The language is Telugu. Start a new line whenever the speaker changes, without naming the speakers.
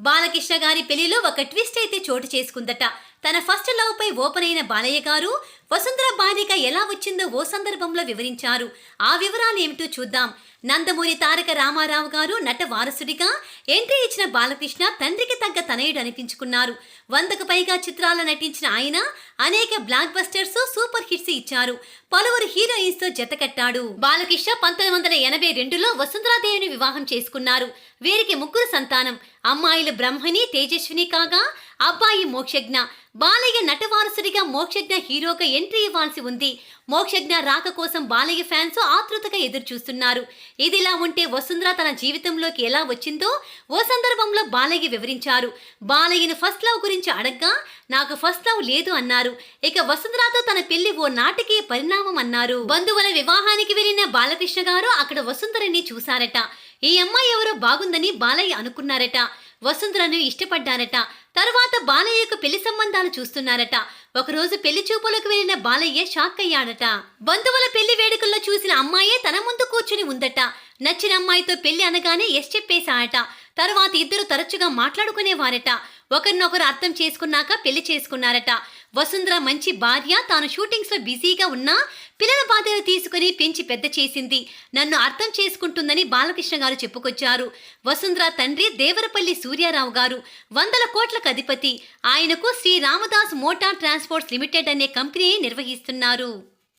బాలకృష్ణ గారి పెళ్ళిలో ఒక ట్విస్ట్ అయితే చోటు చేసుకుందట. తన ఫస్ట్ లవ్ పై ఓపెన్ అయిన బాలయ్య గారు వసుంధర బాలిక ఎలా వచ్చిందో ఓ సందర్భంలో వివరించారు. ఆ వివరాలు ఏమిటో చూద్దాం. నందమూరి తారక రామారావు గారు నట వారసుడిగా ఎంట్రీ ఇచ్చిన బాలకృష్ణ తండ్రికి తగ్గ తనయుడు అనిపించుకున్నారు. వందకు పైగా చిత్రాల్లో నటించిన ఆయన అనేక బ్లాక్ బస్టర్స్ ఇచ్చారు పలువురు హీరోయిన్స్తో జతకట్టాడు బాలకృష్ణ పంతొమ్మిది వందల ఎనభై రెండులో వసుంధరాదేవిని వివాహం చేసుకున్నారు. వీరికి ముగ్గురు సంతానం. అమ్మాయిలు బ్రహ్మని తేజస్విని కాగా అబ్బాయి మోక్షజ్ఞ. బాలయ్య నటవారసుడిగా మోక్షజ్ఞ హీరోగా ఎంట్రీ ఇవ్వాల్సి ఉంది. మోక్షజ్ఞ రాక కోసం బాలయ్య ఫ్యాన్స్ ఆతృతగా ఎదురు చూస్తున్నారు ఇదిలా ఉంటే వసుంధర తన జీవితంలోకి ఎలా వచ్చిందో ఓ సందర్భంలో బాలయ్య వివరించారు. బాలయ్యను ఫస్ట్ లవ్ గురించి అడగ్గా నాకు ఫస్ట్ లవ్ లేదు అన్నారు. ఇక వసుంధరతో తన పెళ్ళి ఓ నాటికీయ పరిణామం అన్నారు. బంధువుల వివాహానికి వెళ్ళిన బాలకృష్ణ గారు అక్కడ వసుంధరని చూశారట. ఈ అమ్మాయి ఎవరో బాగుందని బాలయ్య అనుకున్నారట. వసుంధరను ఇష్టపడ్డారట. తర్వాత బాలయ్యకు పెళ్ళి సంబంధాలు చూస్తున్నారట. ఒకరోజు పెళ్ళి చూపులకు వెళ్ళిన బాలయ్య షాక్ అయ్యాడట బంధువుల పెళ్ళి వేడుకల్లో చూసిన అమ్మాయే తన ముందు కూర్చుని ఉందట. నచ్చిన అమ్మాయితో పెళ్ళి అనగానే ఎస్ చెప్పేశాడట. తర్వాత ఇద్దరు తరచుగా మాట్లాడుకునేవారట. ఒకరినొకరు అర్థం చేసుకున్నాక పెళ్ళి చేసుకున్నారట. వసుంధర మంచి భార్య తాను షూటింగ్స్లో బిజీగా ఉన్నా పిల్లల బాధ్యత తీసుకుని పెంచి పెద్ద చేసింది. నన్ను అర్థం చేసుకుంటుందని బాలకృష్ణ గారు చెప్పుకొచ్చారు. వసుంధర తండ్రి దేవరపల్లి సూర్యారావు గారు వందల కోట్లకు అధిపతి. ఆయనకు Shri Ramdas motor transports limited అనే కంపెనీ నిర్వహిస్తున్నారు.